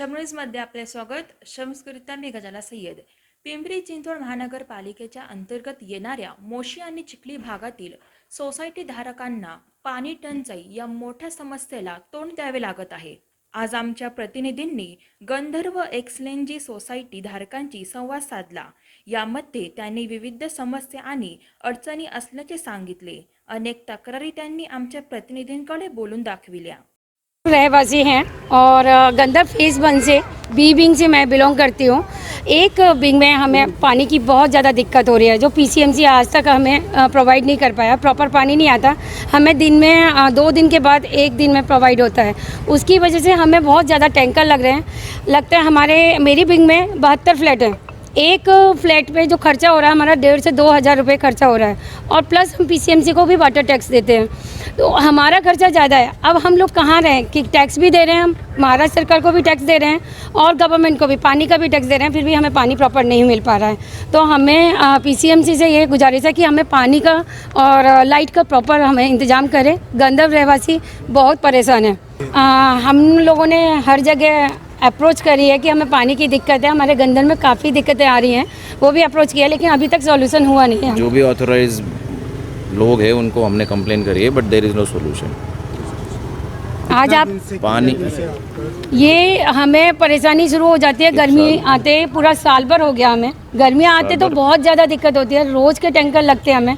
शमरूजमध्ये आपले स्वागत. शमस्कृता मी गजाला सय्यद. पिंपरी चिंचवड महानगरपालिकेच्या अंतर्गत येणाऱ्या मोशी आणि चिखली भागातील सोसायटी धारकांना पाणी टंचाई या मोठ्या समस्येला तोंड द्यावे लागत आहे. आज आमच्या प्रतिनिधींनी गंधर्व एक्सलेंजी सोसायटी धारकांची संवाद साधला. यामध्ये त्यांनी विविध समस्या आणि अडचणी असल्याचे सांगितले. अनेक तक्रारी त्यांनी आमच्या प्रतिनिधींकडे बोलून दाखविल्या. रहवासी हैं और गंदर फ़ेज़ वन से बी बिंग से मैं बिलोंग करती हूँ। एक बिंग में हमें पानी की बहुत ज़्यादा दिक्कत हो रही है, जो पीसीएमसी आज तक हमें प्रोवाइड नहीं कर पाया। प्रॉपर पानी नहीं आता। हमें दिन में दो दिन के बाद एक दिन में प्रोवाइड होता है। उसकी वजह से हमें बहुत ज़्यादा टैंकर लग रहे हैं। लगता है हमारे, मेरी बिंग में बहत्तर फ्लैट हैं। एक फ्लैट पे जो खर्चा हो रहा है हमारा डेढ़ से दो हज़ार रुपये खर्चा हो रहा है। और प्लस हम पीसीएमसी को भी वाटर टैक्स देते हैं। तो हमारा खर्चा ज़्यादा है। अब हम लोग कहाँ रहें कि टैक्स भी दे रहे हैं हम। महाराष्ट्र सरकार को भी टैक्स दे रहे हैं और गवर्नमेंट को भी। पानी का भी टैक्स दे रहे हैं फिर भी हमें पानी प्रॉपर नहीं मिल पा रहा है। तो हमें पीसीएमसी से ये गुजारिश है कि हमें पानी का और लाइट का प्रॉपर हमें इंतज़ाम करें। गंदव रहवासी बहुत परेशान है। अ, हम लोगों ने हर जगह अप्रोच करी है कि हमें पानी की दिक्कत है हमारे गंदन में काफ़ी दिक्कतें आ रही हैं। वो भी अप्रोच किया लेकिन अभी तक सॉल्यूशन हुआ नहीं है। जो भी ऑथोराइज लोग हैं उनको हमने कंप्लेन करी है but there is no solution आज आप पानी ये हमें परेशानी शुरू हो जाती है गर्मी आते पूरा साल भर हो गया हमें। गर्मियाँ आते तो बहुत ज़्यादा दिक्कत होती है रोज़ के टैंकर लगते हैं हमें।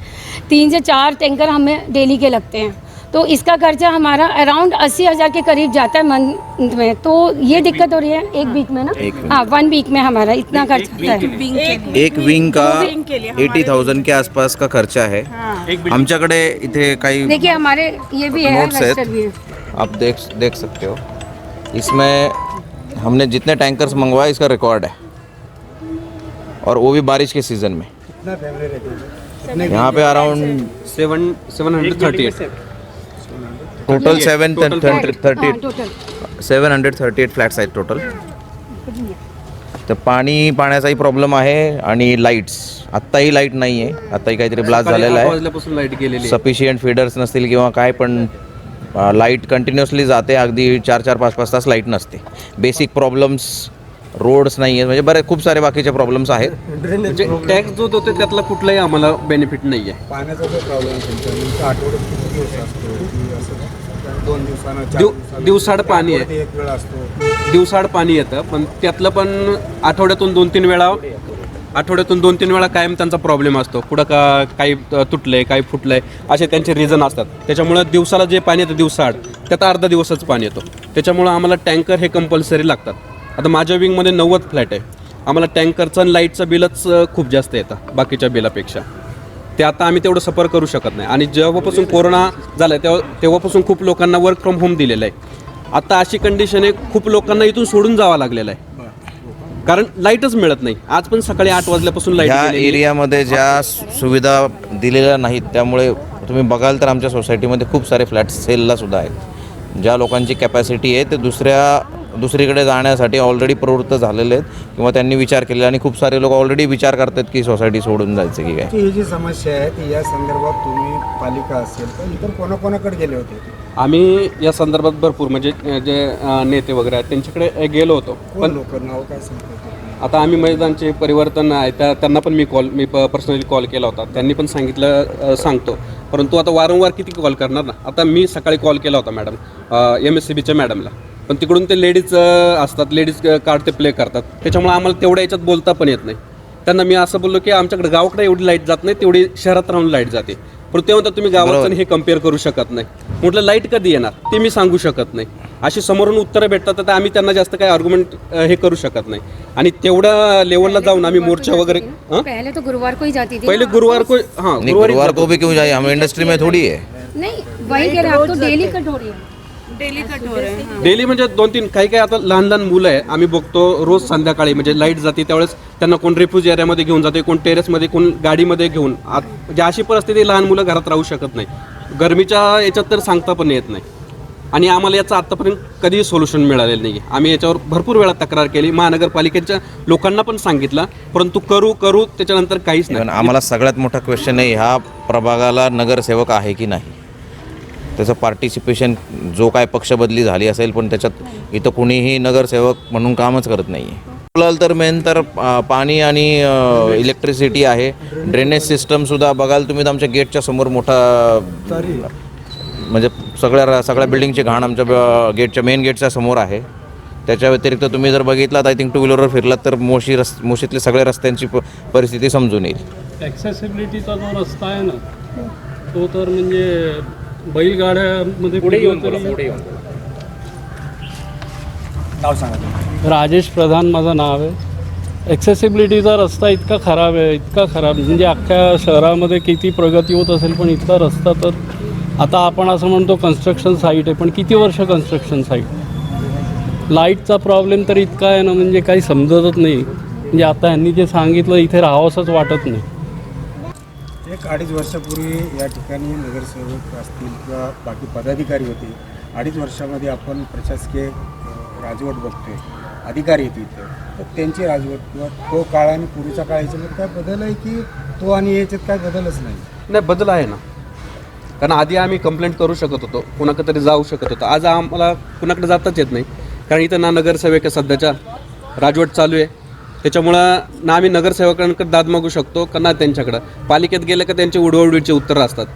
तीन से चार टैंकर हमें डेली के लगते हैं। तो इसका खर्चा हमारा अराउंड अस्सी हज़ार के करीब जाता है मंथ में। तो ये दिक्कत हो रही है एक वीक में ना? हाँ वन वीक में हमारा इतना खर्चा आता है। एक विंग का एटी थाउजंड के आसपास का खर्चा है। आमच्याकडे इथे काही देखिए हमारे ये भी है नोट्स भी है। आप देख देख सकते हो। इसमें हमने जितने टैंकर्स मंगवाए इसका रिकॉर्ड है। और वो भी बारिश के सीज़न में। यहाँ पे around seven seven hundred thirty eight total seven thirty seven hundred thirty eight flats आहेत टोटल तर पाणी पाण्याचाही प्रॉब्लेम आहे आणि लाईट्स आत्ताही लाइट नाही आहे आत्ताही काहीतरी ब्लास्ट झालेला आहे. वाजल्यापासून लाइट गेलेली आहे. सफिशियंट फीडर्स नसतील किंवा काय पण लाइट कंटिन्युअसली जाते. अगदी चार चार पाच पाच तास लाइट नसते. बेसिक प्रॉब्लेम्स रोड्स नाही आहेत. म्हणजे बरे खूप सारे बाकीचे प्रॉब्लेम्स आहेत. म्हणजे टॅक्स जो होतो त्यातला कुठलाही आम्हाला बेनिफिट नाही आहे पाण्याचा जो प्रॉब्लेम तुमचा तुमचा आठवड्यात किती दिवस असतो? की असं दोन दिवसानं चार दिव- दिवसानं, दिवसाड पाणी आहे. आठवड्यात एक वेळ असतो. दिवसाआड पाणी येतं पण त्यातलं पण आठवड्यातून दोन तीन वेळा आठवड्यातून दोन तीन वेळा कायम त्यांचा प्रॉब्लेम असतो. कुठं का काही तुटलंय काही फुटलंय असे त्यांचे रिझन असतात. त्याच्यामुळं दिवसाला जे पाणी येतं दिवसाआड त्यात अर्धा दिवसच पाणी येतो. त्याच्यामुळं आम्हाला टँकर हे कंपल्सरी लागतात. आता माझ्या विंगमध्ये नव्वद फ्लॅट आहे. आम्हाला टँकरचं आणि लाईटचं बिलच खूप जास्त येतं बाकीच्या बिलापेक्षा ते आता आम्ही तेवढं सफर करू शकत नाही. आणि जेव्हापासून कोरोना झाला तेव्हा तेव्हापासून खूप लोकांना वर्क फ्रॉम होम दिलेलं आहे. आता अशी कंडिशन आहे खूप लोकांना इथून सोडून जावं लागलेलं आहे. कारण लाईटच मिळत नाही. आज पण सकाळी आठ वाजल्यापासून लाइट एरियामध्ये ज्या सुविधा दिलेल्या नाहीत त्यामुळे तुम्ही बघाल तर आमच्या सोसायटीमध्ये खूप सारे फ्लॅट सेलला सुद्धा आहेत. ज्या लोकांची कॅपॅसिटी आहे ते दुसऱ्या दुसरीकडे जाण्यासाठी ऑलरेडी प्रवृत्त झालेले आहेत किंवा त्यांनी विचार केलेला आणि खूप सारे लोक ऑलरेडी विचार करतात की सोसायटी सोडून जायचं की काय. की ही जी समस्या आहे ती या संदर्भात तुम्ही पालिका असेल तर इतर कोणाकोणाकडे गेले होते? आम्ही या संदर्भात भरपूर म्हणजे जे नेते वगैरे आहेत त्यांच्याकडे गेलो होतो. पण लोक? नाव काय सांगतात आता आम्ही मैदानचे परिवर्तन आहे त्या त्यांना पण मी कॉल मी पर्सनली कॉल केला होता. त्यांनी पण सांगितलं अ, सांगतो. परंतु आता वारंवार किती कॉल करणार ना? आता मी सकाळी कॉल केला होता मॅडम एम एस सी बीच्या मॅडमला पण तिकडून ते लेडीज असतात लेडीज कार्ड ते प्ले करतात. त्याच्यामुळे आम्हाला तेवढ्या याच्यात बोलता पण येत नाही. त्यांना मी असं बोललो की आमच्याकडे गावाकडे एवढी लाइट जात नाही तेवढी शहरात राहून लाइट जाते. पण ते म्हणतात तुम्ही गावाचं हे कंपेअर करू शकत नाही. म्हटलं लाइट कधी येणार? ते मी सांगू शकत नाही. अशी समोरून उत्तरं भेटतात तर आम्ही त्यांना जास्त काही आर्ग्युमेंट हे करू शकत नाही. आणि तेवढ्या लेवलला जाऊन आम्ही मोर्चा वगैरे? पहले तो गुरुवार को ही जाती थी पहिले ना। गुरुवार को हाँ गुरुवारी भी क्यों जाए हम इंडस्ट्री में थोड़ी है नहीं वही कह रहे आप तो डेली कट हो रही है। डेली म्हणजे दोन तीन काही काही आता लहान लहान मुलं आहे आम्ही बघतो रोज संध्याकाळी म्हणजे लाइट जाते त्यावेळेस त्यांना कोण रेफ्युज एरियामध्ये घेऊन जाते कोण टेरेसमध्ये कोण गाडीमध्ये घेऊन. आत म्हणजे अशी परिस्थिती लहान मुलं घरात राहू शकत नाही. गरमीच्या याच्यात तर सांगता पण येत नाही. आणि आम्हाला याचं आत्तापर्यंत कधीही सोल्युशन मिळालेलं नाही आम्ही याच्यावर भरपूर वेळा तक्रार केली. महानगरपालिकेच्या लोकांना पण सांगितलं परंतु करू करू त्याच्यानंतर काहीच नाही. आम्हाला सगळ्यात मोठा क्वेश्चन आहे ह्या प्रभागाला नगरसेवक आहे की नाही? त्याचं पार्टिसिपेशन जो काय पक्षबदली झाली असेल पण त्याच्यात इथं कुणीही नगरसेवक म्हणून कामच करत नाही आहे बोलाल तर मेन तर पाणी आणि इलेक्ट्रिसिटी आहे. ड्रेनेज सिस्टमसुद्धा बघाल तुम्ही तर आमच्या गेटच्या समोर मोठा म्हणजे सगळ्या सगळ्या बिल्डिंगची घाण आमच्या गेटच्या मेन गेटच्या समोर आहे. त्याच्या व्यतिरिक्त तुम्ही जर बघितलात आय थिंक टू व्हीलरवर फिरलात तर मोशी रस् मोशीतले सगळ्या रस्त्यांची प- परिस्थिती समजून येईल. ॲक्सेसिबिलिटीचा जो रस्ता आहे ना तो तर म्हणजे बैलगाड्यामध्ये फिरलं तरी नाव सांगा तुम्ही. राजेश प्रधान माझं नाव आहे. ॲक्सेसिबिलिटीचा रस्ता इतका खराब आहे इतका खराब. म्हणजे अख्ख्या शहरामध्ये किती प्रगती होत असेल पण इतका रस्ता तर आता आपण असं म्हणतो कन्स्ट्रक्शन साईट आहे पण किती वर्ष कन्स्ट्रक्शन साईट लाईटचा प्रॉब्लेम तर इतका आहे ना म्हणजे काही समजतच नाही. म्हणजे आता यांनी जे सांगितलं इथे राहावंसंच वाटत नाही. एक अडीच वर्षापूर्वी या ठिकाणी नगरसेवक असतील किंवा बाकी पदाधिकारी होते अडीच वर्षामध्ये आपण प्रशासकीय राजवट बघतोय अधिकारी येते इथे. तर त्यांची राजवट किंवा तो काळ आणि पूर्वीचा काळ याच्यामध्ये काय बदल आहे की तो आणि याच्यात काय बदलच नाही? नाही बदल आहे ना. कारण आधी आम्ही कंप्लेंट करू शकत होतो कुणाकडे तरी जाऊ शकत होतो. आज आम्हाला कुणाकडे जाताच येत नाही. कारण इथं ना नगरसेवक आहे सध्याच्या राजवट चालू आहे. त्याच्यामुळं ना आम्ही नगरसेवकांकडे दाद मागू शकतो का ना त्यांच्याकडं. पालिकेत गेलं का त्यांचे उडवडीचे उत्तरं असतात.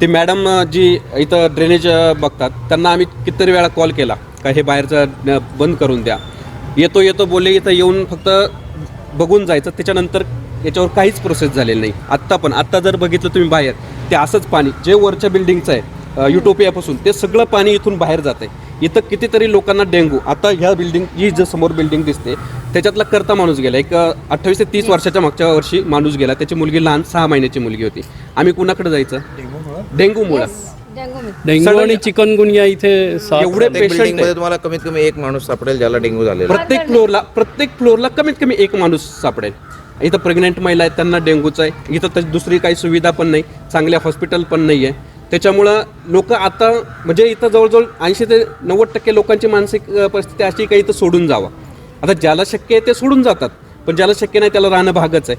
ते मॅडम जी इथं ड्रेनेज बघतात त्यांना आम्ही कितीतरी वेळा कॉल केला का हे बाहेरचं बंद करून द्या. येतो येतो बोलले इथं येऊन फक्त बघून जायचं. त्याच्यानंतर याच्यावर काहीच प्रोसेस झालेली नाही. आत्ता पण आत्ता जर बघितलं तुम्ही बाहेर ते असंच पाणी जे वरच्या बिल्डिंगचं आहे युटोपियापासून. ते सगळं पाणी इथून बाहेर जात आहे इथं कितीतरी लोकांना डेंगू. आता ह्या बिल्डिंग ही जी समोर बिल्डिंग दिसते त्याच्यातला करता माणूस गेला. एक अठ्ठावीस ते तीस वर्षाच्या मागच्या वर्षी माणूस गेला. त्याची मुलगी लहान सहा महिन्याची मुलगी होती. आम्ही कुणाकडे जायचं? डेंगूमुळं? डेंग्यू आणि चिकनगुनिया इथे एवढे पेशंट तुम्हाला कमीत कमी एक माणूस सापडेल ज्याला डेंग्यू झालेला आहे. प्रत्येक फ्लोअरला प्रत्येक फ्लोअरला कमीत कमी एक माणूस सापडेल. इथं प्रेग्नेंट महिला आहेत त्यांना डेंग्यूचं आहे. इथं दुसरी काही सुविधा पण नाही. चांगल्या हॉस्पिटल पण नाही आहे त्याच्यामुळं लोक आता म्हणजे इथं जवळजवळ ऐंशी ते नव्वद टक्के लोकांची मानसिक परिस्थिती अशी काही इथं सोडून जावं. आता ज्याला शक्य आहे ते सोडून जातात पण ज्याला शक्य नाही त्याला राहणं भागच आहे.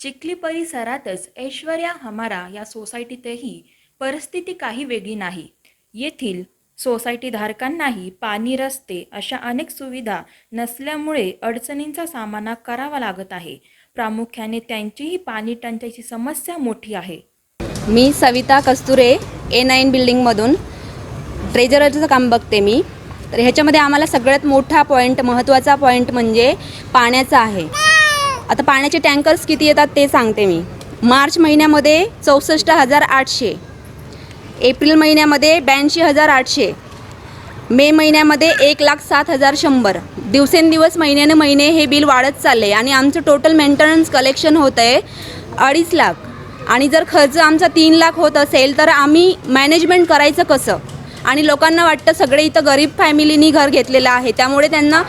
चिखली परिसरातच ऐश्वर्या हमारा या सोसायटीतही परिस्थिती काही वेगळी नाही. येथील सोसायटी धारकांनाही पाणी रस्ते अशा अनेक सुविधा नसल्यामुळे अडचणींचा सामना करावा लागत आहे. प्रामुख्याने त्यांचीही पाणी टंचाईची समस्या मोठी आहे. मी सविता कस्तुरे ए नाईन बिल्डिंगमधून ट्रेजरचं काम बघते मी. तर ह्याच्यामध्ये आम्हाला सगळ्यात मोठा पॉईंट महत्त्वाचा पॉईंट म्हणजे पाण्याचा आहे. आता पाण्याचे टँकर्स किती येतात ते सांगते मी. मार्च महिन्यामध्ये चौसष्ट हजार आठशे. एप्रिल महिन्यामध्ये ब्याऐंशी हजार आठशे. मे महिन्यामध्ये एक लाख सात हजार शंभर. दिवसेंदिवस महिन्याने महिने हे बिल वाढत चालले आणि आमचं टोटल मेंटेनन्स कलेक्शन होतं आहे अडीच लाख. आणि जर खर्च आमचा तीन लाख होत असेल तर आम्ही मॅनेजमेंट करायचं कसं? आणि लोकांना वाटतं सगळे इथं गरीब फॅमिलीनी घर घेतलेलं आहे. त्यामुळे त्यांना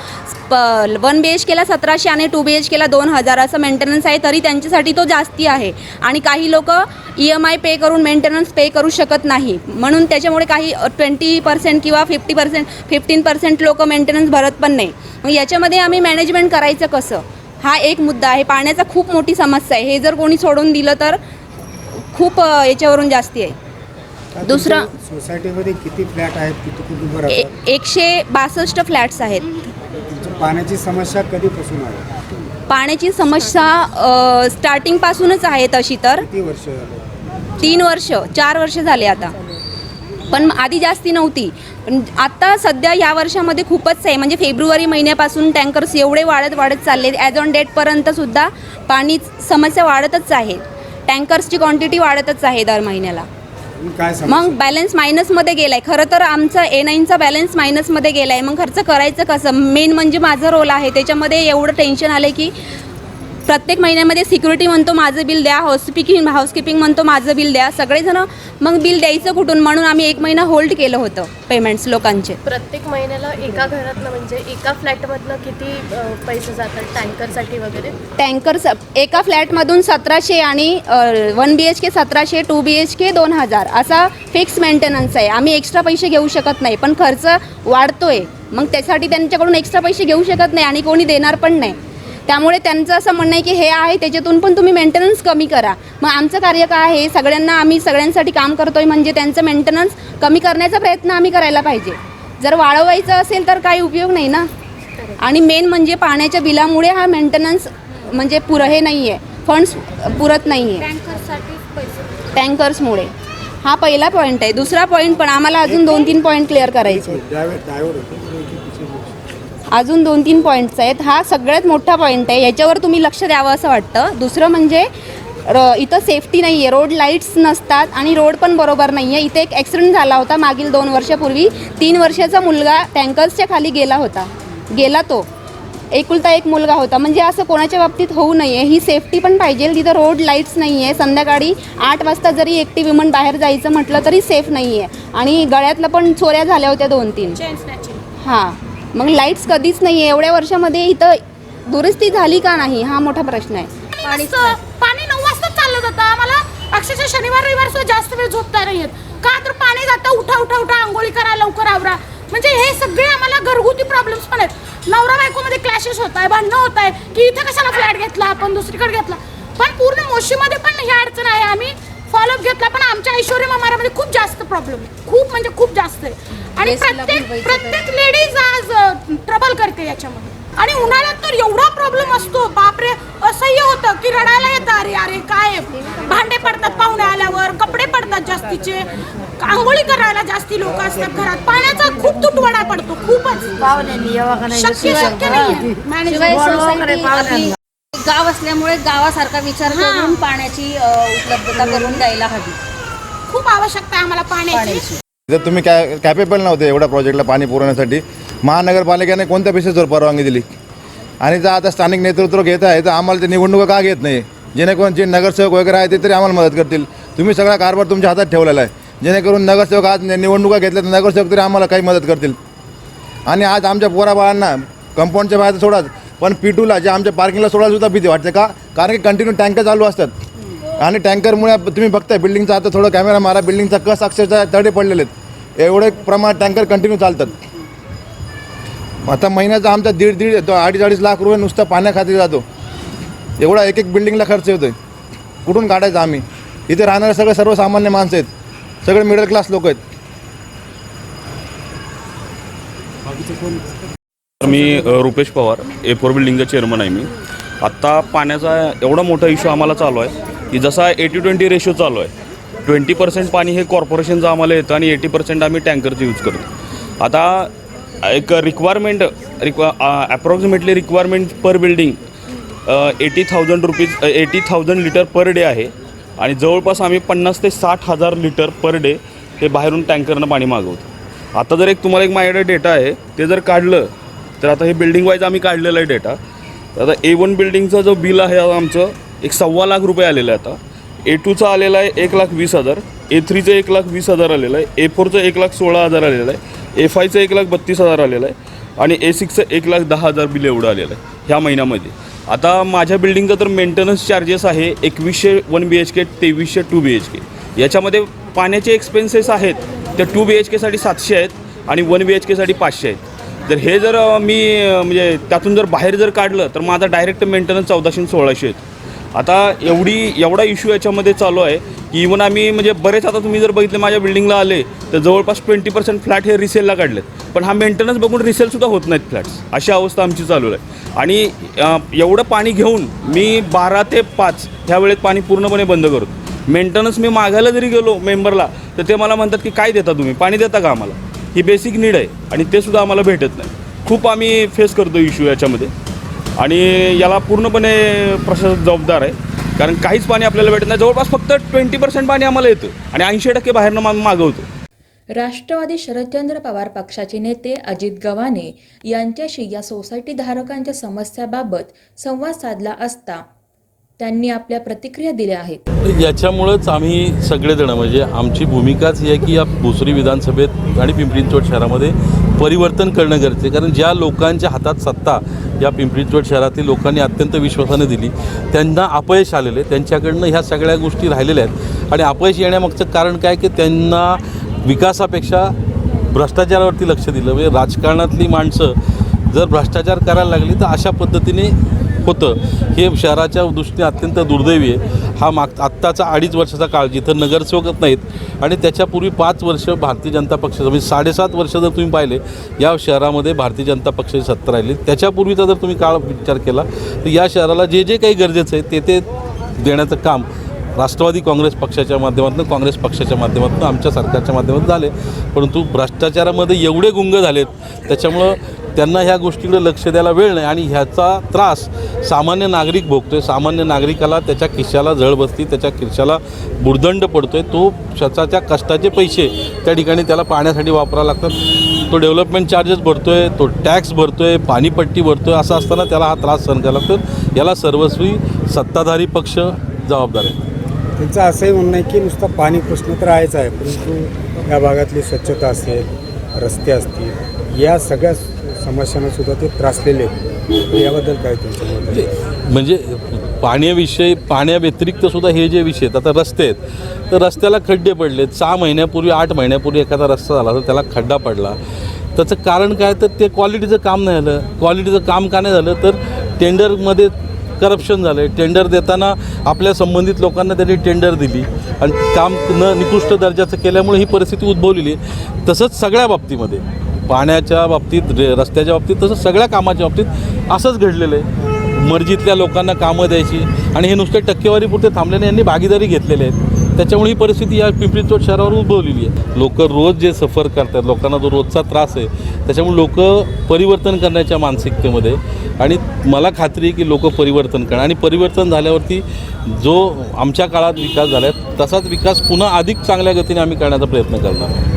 प वन बी एच केला सतराशे आणि टू बी एच केला दोन हजार असं मेंटेनन्स आहे तरी त्यांच्यासाठी तो जास्ती आहे. आणि काही लोक ई एम आय पे करून मेंटेनन्स पे करू शकत नाही. म्हणून त्याच्यामुळे काही ट्वेंटी पर्सेंट किंवा फिफ्टी पर्सेंट फिफ्टीन पर्सेंट लोक मेंटेनन्स भरत पण नाही. मग याच्यामध्ये आम्ही मॅनेजमेंट करायचं कसं? हा एक मुद्दा आहे. पाण्याचा खूप मोठी समस्या आहे. हे जर कोणी सोडून दिलं तर खूप याच्यावरून जास्ती आहे. दुसरं- सोसायटीमध्ये किती फ्लॅट आहेत किती कुटुंब ए एकशे बासष्ट फ्लॅट्स आहेत. पाण्याची समस्या कधीपासून आहे? पाण्याची समस्या अ, स्टार्टिंगपासूनच आहे तशी तर. किती वर्ष झाले? तीन वर्ष चार वर्ष झाले आता. पण आधी जास्ती नव्हती. पण आत्ता सध्या या वर्षामध्ये खूपच आहे. म्हणजे फेब्रुवारी महिन्यापासून टँकर्स एवढे वाढत वाढत चालले ॲज ऑन डेटपर्यंत सुद्धा पाणी समस्या वाढतच आहे. टँकर्सची क्वांटिटी वाढतच आहे दर महिन्याला. काय मग बॅलन्स मायनसमध्ये गेला आहे खरं तर आमचा ए नाईनचा बॅलन्स मायनसमध्ये गेला आहे मग खर्च करायचं कसं? मेन म्हणजे माझं रोल आहे. त्याच्यामध्ये एवढं टेन्शन आलं की प्रत्येक महिन्यामध्ये सिक्युरिटी म्हणतो माझं बिल द्या हाऊसकीपिंग हाऊसकीपिंग म्हणतो माझं बिल द्या सगळेजण मग बिल द्यायचं कुठून? म्हणून आम्ही एक महिना होल्ड केलं होतं पेमेंट्स लोकांचे. प्रत्येक महिन्याला एका घरातनं म्हणजे एका फ्लॅटमधनं किती पैसे जातात? टँकरसाठी वगैरे? टँकर एका फ्लॅटमधून सतराशे आणि वन बी एच के सतराशे टू बी एच के दोन हजार. असा फिक्स मेंटेनन्स आहे. आम्ही एक्स्ट्रा पैसे घेऊ शकत नाही. पण खर्च वाढतोय. मग त्यासाठी त्यांच्याकडून एक्स्ट्रा पैसे घेऊ शकत नाही आणि कोणी देणार पण नाही. त्यामुळे त्यांचं असं म्हणणं आहे की हे आहे त्याच्यातून पण तुम्ही मेंटेनन्स कमी करा. मग आमचं कार्य काय आहे? सगळ्यांना आम्ही सगळ्यांसाठी काम करतोय म्हणजे त्यांचं मेंटेनन्स कमी करण्याचा प्रयत्न आम्ही करायला पाहिजे. जर वाढवायचं असेल तर काही उपयोग नाही ना? आणि मेन म्हणजे पाण्याच्या बिलामुळे हा मेंटेनन्स म्हणजे पुरं हे नाही आहे फंड्स पुरत नाही आहे टँकर्समुळे हा पहिला पॉईंट आहे. दुसरा पॉईंट पण आम्हाला अजून दोन तीन पॉईंट क्लिअर करायचे आहेत. ड्रायव्हर ड्रायव्हर होते अजून दोन तीन पॉईंट्स आहेत. हा सगळ्यात मोठा पॉईंट आहे. याच्यावर तुम्ही लक्ष द्यावं असं वाटतं. दुसरं म्हणजे र इथं सेफ्टी नाही आहे रोड लाईट्स नसतात आणि रोड पण बरोबर नाही आहे इथे एक ॲक्सिडेंट झाला होता मागील दोन वर्षापूर्वी. तीन वर्षाचा मुलगा टँकर्सच्या खाली गेला होता. गेला तो. एकुलता एक मुलगा होता. म्हणजे असं कोणाच्या बाबतीत होऊ नये. ही सेफ्टी पण पाहिजे. तिथं रोड लाईट्स नाही आहे संध्याकाळी आठ वाजता जरी एकटी विमन बाहेर जायचं म्हटलं तरी सेफ नाही आहे आणि गळ्यातलं पण चोऱ्या झाल्या होत्या दोन तीन. हां. मग लाईट्स कधीच नाही आहे एवढ्या वर्षामध्ये इथं दुरुस्ती झाली का नाही? हा मोठा प्रश्न आहे. पाणी पाणी नऊ वाजता चाललं जातं आम्हाला अक्षरशः शनिवार रविवार सुद्धा जास्त वेळ झोपता नाही येत. का तर पाणी जातं उठा उठा उठा आंघोळी करा लवकर आवरा. म्हणजे हे सगळे आम्हाला घरगुती प्रॉब्लेम्स पण आहेत. नवरा बायकोमध्ये क्लॅशेस होत आहे भांडणं होत आहे की इथं कशाला फ्लॅट घेतला आपण दुसरीकडे घेतला. पण पूर्ण मोशीमध्ये पण ही अडचण आहे. आम्ही फॉलोअप घेतला पण आमच्या ऐश्वर्य मामारामध्ये खूप जास्त प्रॉब्लेम आहे खूप म्हणजे खूप जास्त आहे. आणि प्रत्येक प्रत्येक लेडीज आज ट्रबल करते याच्यामध्ये. आणि उन्हाळ्यात तर एवढा प्रॉब्लेम असतो. बापरे असह्य होतं की रडायला येतं. अरे अरे काय भांडे पडतात पाहुणे आल्यावर कपडे पडतात जास्तीचे. आंघोळी करायला जास्ती लोक असतात घरात. पाण्याचा खूप तुटवडा पडतो खूपच. शक्य शक्य नाही मॅनेज गाव असल्यामुळे गावासारखा विचार करून पाण्याची उपलब्धता करून द्यायला हवी. खूप आवश्यकता आहे आम्हाला पाण्याची. जर तुम्ही कॅ कॅपेबल नव्हते एवढ्या प्रोजेक्टला पाणी पुरवण्यासाठी? महानगरपालिकेने कोणत्या बेसिसवर परवानगी दिली? आणि जर आता स्थानिक नेतृत्व घेत आहे तर आम्हाला ते निवडणुका का घेत नाही? जेणेकरून जे नगरसेवक वगैरे आहे ते तरी आम्हाला मदत करतील. तुम्ही सगळा कारभार तुमच्या हातात ठेवलेला आहे. जेणेकरून नगरसेवक आज निवडणुका घेतल्या तर नगरसेवक तरी आम्हाला काही मदत करतील. आणि आज आमच्या पोराबाळांना कंपाऊंडच्या बाहेर सोडाच पण पिटूला जे आमच्या पार्किंगला सोडायला सुद्धा भीती वाटते का? कारण की कंटिन्यू टँकर चालू असतात. आणि टँकरमुळे तुम्ही बघताय बिल्डिंगचा आता थोडं कॅमेरा मारा बिल्डिंगचा कस अक्षरशः तडे पडलेले आहेत. एवढे प्रमाणात टँकर कंटिन्यू चालतात. आता महिन्याचा आमचा दीड दीड अडीच अडीच लाख रुपये नुसता पाण्याखाती जातो. एवढा एक एक बिल्डिंगला खर्च येतोय. कुठून काढायचा आम्ही? इथे राहणारे सगळे सर्वसामान्य माणसं आहेत. सगळे मिडल क्लास लोक आहेत. मी रुपेश पवार ए फोर बिल्डिंगचा चेअरमन आहे मी. आत्ता पाण्याचा एवढा मोठा इश्यू आम्हाला चालू आहे. की जसा एटी ट्वेंटी रेशो चालू आहे ट्वेंटी पर्सेंट पाणी हे कॉर्पोरेशनचं आम्हाला येतं आणि एटी पर्सेंट आम्ही टँकरचं यूज करतो. आता एक requirement रिक्वा approximately requirement per building eighty thousand rupees eighty thousand litre per day आहे. आणि जवळपास आम्ही पन्नास ते साठ हजार लिटर पर डे हे बाहेरून टँकरनं पाणी मागवतो. आता जर एक तुम्हाला एक माझ्याकडे डेटा आहे ते जर काढलं तर आता हे बिल्डिंग वाईज आम्ही काढलेलं आहे डेटा तर आता ए वन बिल्डिंगचं जो बिल आहे आमचं एक सव्वा लाख रुपये आलेलं आहे आता. ए टूचा आलेला आहे एक लाख वीस हजार ए थ्रीचं एक लाख वीस हजार आलेलं आहे ए फोरचं एक लाख सोळा हजार आलेलं आहे ए फायचं एक लाख बत्तीस हजार आलेलं आहे आणि ए सिक्सचं एक लाख दहा हजार बिल एवढं आलेलं आहे ह्या महिन्यामध्ये. आता माझ्या बिल्डिंगचं तर मेंटेनन्स चार्जेस आहे एकवीसशे वन बी एच के तेवीसशे टू बी एच के याच्यामध्ये पाण्याचे एक्सपेन्सेस आहेत ते टू बी एच केसाठी सातशे आहेत आणि वन बी एच केसाठी पाचशे आहेत. जर हे जर मी म्हणजे त्यातून जर बाहेर जर काढलं तर माझा डायरेक्ट मेंटेनन्स चौदाशे सोळाशे आहेत. आता एवढी एवढा इश्यू याच्यामध्ये चालू आहे की इवन आम्ही म्हणजे बरेच आता तुम्ही जर बघितले माझ्या बिल्डिंगला आले तर जवळपास ट्वेंटी पर्सेंट फ्लॅट हे रिसेलला काढलेत. पण हा मेंटेनन्स बघून रिसेलसुद्धा होत नाहीत फ्लॅट्स अशी अवस्था आमची चालू आहे. आणि एवढं पाणी घेऊन मी बारा ते पाच ह्या वेळेत पाणी पूर्णपणे बंद करतो मेंटेनन्स मी मागायला जरी गेलो मेंबरला तर ते मला म्हणतात की काय देता तुम्ही? पाणी देता का आम्हाला? ही बेसिक नीड आहे आणि ते सुद्धा आम्हाला भेटत नाही. खूप आम्ही फेस करतो इश्यू याच्यामध्ये. आणि याला पूर्णपणे प्रशासन जबाबदार आहे. कारण काहीच पाणी आपल्याला भेटत नाही. जवळपास फक्त ट्वेंटी पर्सेंट पाणी आम्हाला येतं. आणि ऐंशी टक्के बाहेरनं मा- मागवतो. राष्ट्रवादी शरदचंद्र पवार पक्षाचे नेते अजित गव्हाणे यांच्याशी या सोसायटी धारकांच्या समस्याबाबत संवाद साधला असता त्यांनी आपल्या प्रतिक्रिया दिल्या आहेत. याच्यामुळंच आम्ही सगळेजण म्हणजे आमची भूमिकाच ही आहे की या भोसरी विधानसभेत आणि पिंपरी चिंचवड शहरामध्ये परिवर्तन करणं गरजेचं कारण ज्या लोकांच्या हातात सत्ता या पिंपरी चिंचवड शहरातील लोकांनी अत्यंत विश्वासाने दिली त्यांना अपयश आलेले त्यांच्याकडनं ह्या सगळ्या गोष्टी राहिलेल्या आहेत. आणि अपयश येण्यामागचं कारण काय की त्यांना विकासापेक्षा भ्रष्टाचारावरती लक्ष दिलं. म्हणजे राजकारणातली माणसं जर भ्रष्टाचार करायला लागली तर अशा पद्धतीने होतं हे शहराच्या दृष्टीने अत्यंत दुर्दैवी आहे. हा माग आत्ताचा अडीच वर्षाचा काळ जिथं नगरसेवकच नाहीत आणि त्याच्यापूर्वी पाच वर्ष भारतीय जनता पक्षाचं म्हणजे साडेसात वर्ष जर तुम्ही पाहिले या शहरामध्ये भारतीय जनता पक्षाची सत्ता राहिली. त्याच्यापूर्वीचा जर तुम्ही काळ विचार केला तर या शहराला जे जे काही गरजेचं आहे ते ते देण्याचं काम राष्ट्रवादी काँग्रेस पक्षाच्या माध्यमातून काँग्रेस पक्षाच्या माध्यमातून आमच्या सरकारच्या माध्यमातून झाले. परंतु भ्रष्टाचारामध्ये एवढे गुंग झालेत त्याच्यामुळं त्यांना ह्या गोष्टीकडे लक्ष द्यायला वेळ नाही आणि ह्याचा त्रास सामान्य नागरिक भोगतोय. सामान्य नागरिकाला त्याच्या खिशाला झळ बसती त्याच्या खिशाला बुरदंड पडतोय. तो स्वतःच्या कष्टाचे पैसे त्या ठिकाणी त्याला पाण्यासाठी वापरावं लागतात. तो डेव्हलपमेंट चार्जेस भरतो आहे तो टॅक्स भरतो आहे पाणीपट्टी भरतो आहे असं असताना त्याला हा त्रास सहन करावा लागतो याला सर्वस्वी सत्ताधारी पक्ष जबाबदार आहे. त्यांचं असंही म्हणणं आहे की नुसतं पाणी प्रश्न तर आहेच आहे परंतु या भागातली स्वच्छता असेल रस्ते असतील या सगळ्या समस्यांना सुद्धा ते त्रासलेले आहेत. याबद्दल काय तुमचं म्हणजे पाण्याविषयी पाण्याव्यतिरिक्त सुद्धा हे जे विषय आहेत आता रस्ते आहेत. तर रस्त्याला खड्डे पडलेत सहा महिन्यापूर्वी आठ महिन्यापूर्वी एखादा रस्ता झाला तर त्याला खड्डा पडला. त्याचं कारण काय? तर ते क्वालिटीचं काम नाही झालं. क्वालिटीचं काम का नाही झालं? तर टेंडरमध्ये करप्शन झालं आहे टेंडर देताना आपल्या संबंधित लोकांना त्यांनी टेंडर दिली. आणि काम न निकृष्ट दर्जाचं केल्यामुळे ही परिस्थिती उद्भवलेली आहे. तसंच सगळ्या बाबतीमध्ये पाण्याच्या बाबतीत रे रस्त्याच्या बाबतीत तसंच सगळ्या कामाच्या बाबतीत असंच घडलेलं आहे. मर्जीतल्या लोकांना कामं द्यायची. आणि हे नुसते टक्केवारीपुरते थांबल्याने यांनी भागीदारी घेतलेले आहेत त्याच्यामुळे ही परिस्थिती या पिंपरी शहरावर उद्भवलेली आहे. लोक रोज जे सफर करतात लोकांना जो रोजचा त्रास आहे त्याच्यामुळे लोक परिवर्तन करण्याच्या मानसिकतेमध्ये आणि मला खात्री आहे की लोक परिवर्तन करणार. आणि परिवर्तन झाल्यावरती जो आमच्या काळात विकास झाला आहे तसाच विकास पुन्हा अधिक चांगल्या गतीने आम्ही करण्याचा प्रयत्न करणार. आहोत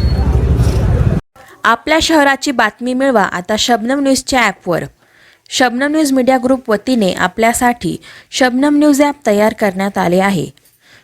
आपल्या शहराची बातमी मिळवा आता शबनम न्यूजच्या ॲपवर. शबनम न्यूज मीडिया ग्रुप वतीने आपल्यासाठी शबनम न्यूज ॲप तयार करण्यात आले आहे.